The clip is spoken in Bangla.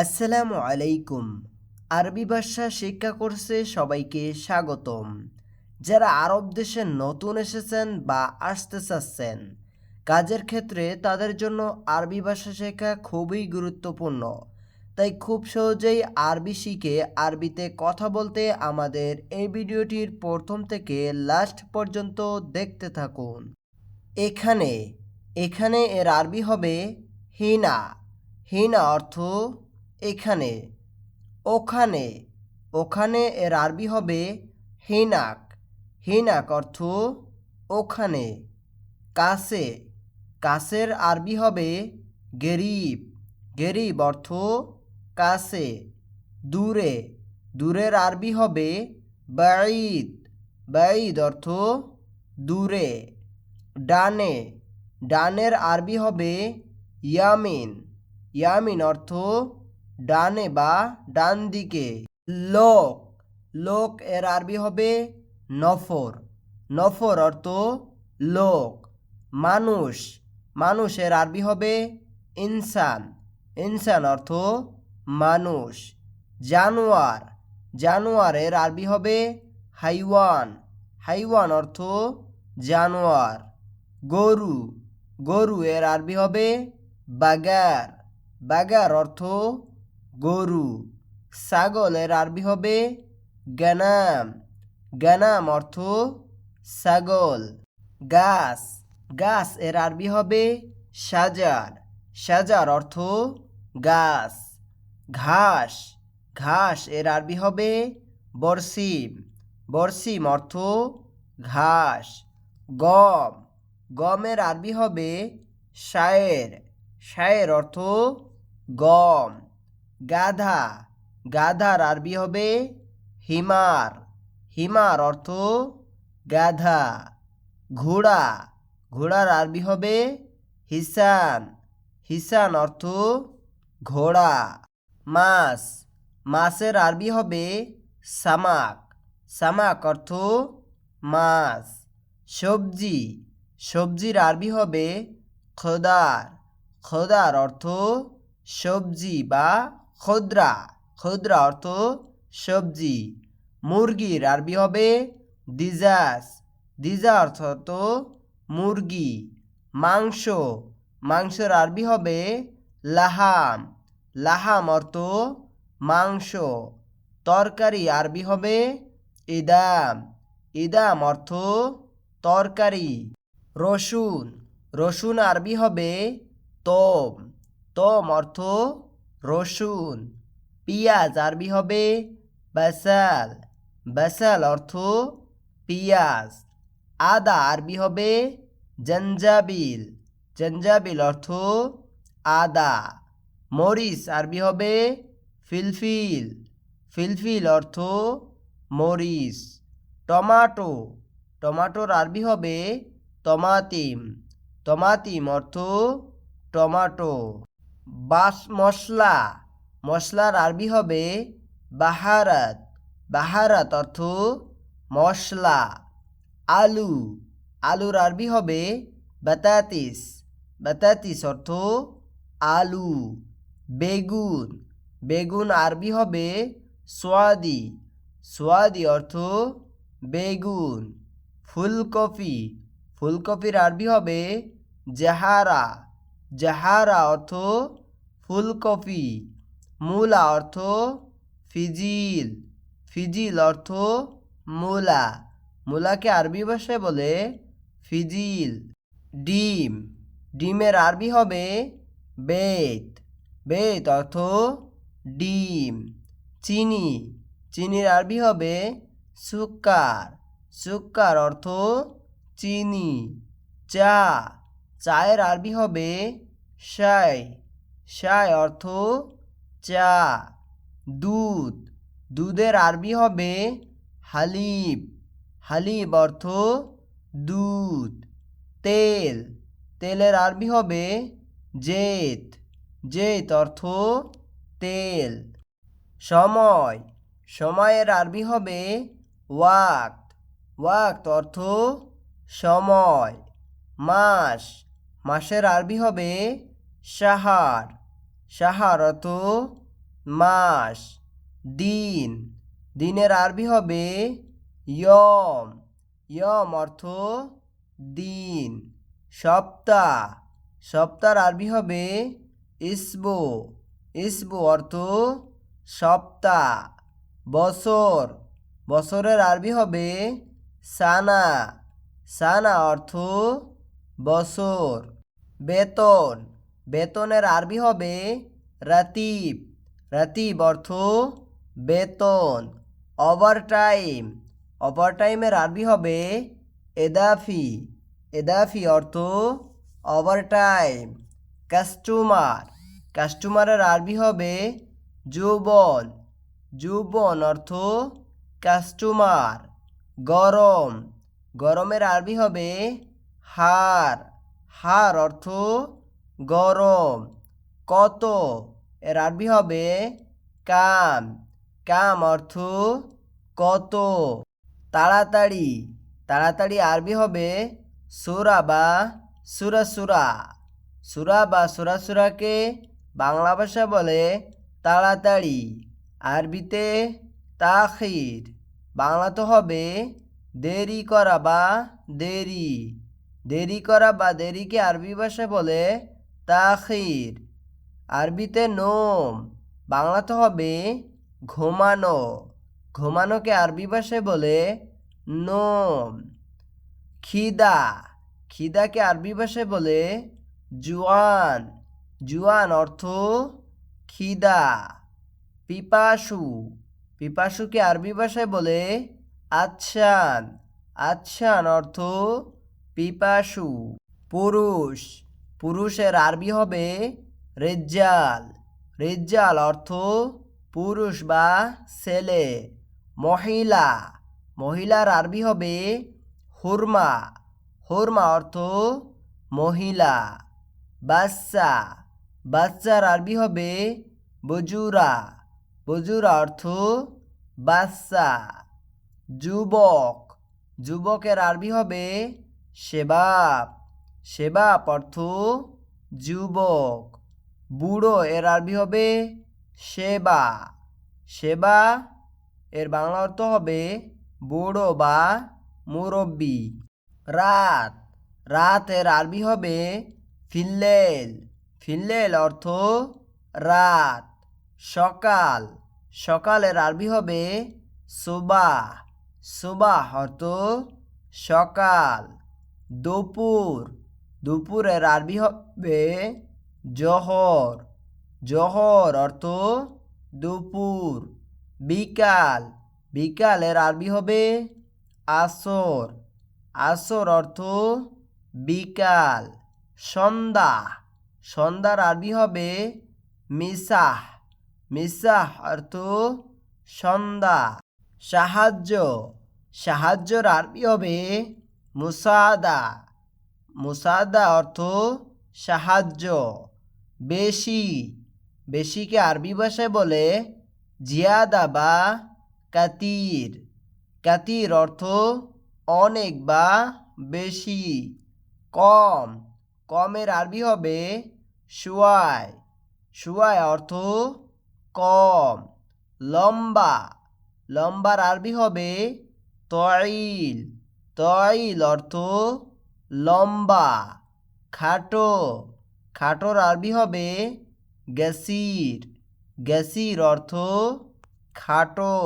আসসালামু আলাইকুম। আরবি ভাষা শিক্ষা কোর্সে সবাইকে স্বাগতম। যারা আরব দেশে নতুন এসেছেন বা আসতে চাচ্ছেন, কাজের ক্ষেত্রে তাদের জন্য আরবি ভাষা শেখা খুবই গুরুত্বপূর্ণ। তাই খুব সহজেই আরবি শিখে আরবিতে কথা বলতে আমাদের এই ভিডিওটির প্রথম থেকে লাস্ট পর্যন্ত দেখতে থাকুন। এখানে এখানে এর আরবি হবে হিনা। হিনা অর্থ এখানে, ওখানে ওখানে এর আরবি হবে হিনাক। হিনাক অর্থ ওখানে, কাছে। কাছের আরবি হবে গেরিব। গেরিব অর্থ কাছে, দূরে। দূরের আরবি হবে বাঈদ। বাঈদ অর্থ দূরে। ডানে, ডানের আরবি হবে ইয়ামিন। ইয়ামিন অর্থ ডানে বা ডান দিকে। লোক লোক এর আরবি হবে নফর। নফর অর্থ লোক। মানুষ মানুষ এর আরবি হবে ইনসান। ইনসান অর্থ মানুষ। জানোয়ার জানোয়ারের আরবি হবে হাইওয়ান। হাইওয়ান অর্থ জানোয়ার। গরু গরু এর আরবি হবে বাগার। বাগার অর্থ গরু, ছাগলের আরবি হবে গানাম। গানাম অর্থ ছাগল। গাছ গাছ এর আরবি হবে সাজার। সাজার অর্থ গাছ। ঘাস ঘাস এর আরবি হবে বরসিম। বরসিম অর্থ ঘাস। গম, গমের আরবি হবে শায়ের। শায়ের অর্থ গম। গাধা। গাধার আরবি হবে হিমার। হিমার অর্থ গাধা। ঘোড়া। ঘোড়ার আরবি হবে হিসান। হিসান অর্থ ঘোড়া। মাছ। মাছের আরবি হবে সামাক। সামাক অর্থ মাছ। সবজি। সবজির আরবি হবে খোদার। খোদার অর্থ সবজি বা খোদ্রা খোদ্রা অর্থ সবজি। মুরগির আরবি হবে দিজাস দিজা অর্থ তো মুরগি। মাংস, মাংসের আরবি হবে লাহাম। লাহাম অর্থ মাংস। তরকারি আরবি হবে ইদাম। ইদাম অর্থ তরকারি। রসুন রসুন আরবি হবে তম। তম অর্থ রসুন, পিঁয়াজ, আরবি হবে বাসাল। বাসাল অর্থ পিঁয়াজ। আদা, আরবি হবে জঞ্জাবিল। জঞ্জাবিল অর্থ আদা। মরিচ, আরবি হবে ফিলফিল। ফিলফিল অর্থ মরিচ। টমাটো, টমাটোর আরবি হবে তমাতিম। তমাতিম অর্থ টমাটো। বাস মশলা। মশলার আরবি হবে বাহারাত। বাহারাত অর্থ মশলা। আলু। আলুর আরবি হবে বাতাতিস। বাতাতিস অর্থ আলু। বেগুন। বেগুন আরবি হবে সোয়াদি। সোয়াদি অর্থ বেগুন। ফুলকপি। ফুলকপির আরবি হবে জাহারা। জাহারা অর্থ ফুলকপি, মূলা অর্থ ফিজিল ফিজিল অর্থ মূলা, মূলাকে আরবি ভাষায় বলে ফিজিল। ডিম, ডিমের আরবি হবে বেত বেত অর্থ ডিম। চিনি, চিনির আরবি হবে সুক্কার সুক্কার অর্থ চিনি। চা চায়ের আরবি হবে শাই। শাই অর্থ চা, দুধ। দুধের আরবি হবে হালিব হালিব অর্থ দুধ, তেল। তেলের আরবি হবে জেত। জেত অর্থ তেল। সময়। সময়ের আরবি হবে ওয়াক্ত। ওয়াক্ত অর্থ সময়। মাস। মাসের আরবি হবে সাহার সাহার অর্থ মাস, দিন। দিনের আরবি হবে ইয়ম। ইয়ম অর্থ দিন। সপ্তাহ। সপ্তাহের আরবি হবে ইসবু। ইসবু অর্থ সপ্তাহ। বছর। বছরের আরবি হবে সানা। সানা অর্থ বছর। বেতন। বেতনের আরবি হবে রাতিব। রাতিব অর্থ বেতন। ওভারটাইম। ওভারটাইমের আরবি হবে এদাফি। এদাফি অর্থ ওভারটাইম। কাস্টমার। কাস্টমারের আরবি হবে যৌবন। যৌবন অর্থ কাস্টমার। গরম। গরমের আরবি হবে হার। হার অর্থ গরম। কত? এর আরবি হবে কাম। কাম অর্থ কত? তাড়াতাড়ি। তাড়াতাড়ি আরবি হবে সুরা বা সুরা সুরা বা সুরা সুরাকে বাংলা ভাষা বলে তাড়াতাড়ি। আরবিতে তাখির। বাংলা তো হবে দেরি করা বা দেরি। দেরি করা বা দেরিকে আরবি ভাষায় বলে তাখির। আরবিতে নোম, বাংলাতে হবে ঘুমানো। ঘুমানোকে আরবি ভাষায় বলে নোম। খিদা, খিদাকে আরবি ভাষায় বলে জুয়ান। জুয়ান অর্থ খিদা। পিপাসু, পিপাসুকে আরবি ভাষায় বলে আচ্ছান। আচ্ছান অর্থ পিপাসু, পুরুষ। পুরুষের আরবি হবে রেজ্জাল। রেজ্জাল অর্থ পুরুষ বা ছেলে। মহিলা। মহিলার আরবি হবে হুরমা। হুরমা অর্থ মহিলা। বাচ্চা। বাচ্চার আরবি হবে বজুরা। বজুরা অর্থ বাচ্চা। যুবক। যুবকের আরবি হবে সেবাব সেবাব অর্থ যুবক। বুড়ো এর আরবি হবে সেবা। সেবা এর বাংলা অর্থ হবে বুড়ো বা মুরব্বী। রাত রাত এর আরবি হবে ফিল্লেল। ফিল্লেল অর্থ রাত। সকাল সকালের আরবি হবে সুবাহ। সুবাহ অর্থ সকাল। দুপুর। দুপুরের আরবি হবে জহর। জহর অর্থ দুপুর। বিকাল। বিকালের আরবি হবে আসর। আসর অর্থ বিকাল। সন্ধ্যা। সন্ধ্যার আরবি হবে মিসাহ। মিসাহ অর্থ সন্ধ্যা। সাহায্য। সাহায্যর আরবি হবে মুসাদা। মুসাদা অর্থ সাহায্য। বেশি। বেশিকে আরবি ভাষায় বলে জিয়াদা বা কাতির। কাতির অর্থ অনেক বা বেশি। কম। কমের আরবি হবে শুয়ায় শুয়ায় অর্থ কম। লম্বা। লম্বার আরবি হবে তইল। তইল অর্থ লম্বা। খাটো খাটোর আরবি হবে গ্যাসির গ্যাসির অর্থ খাটো।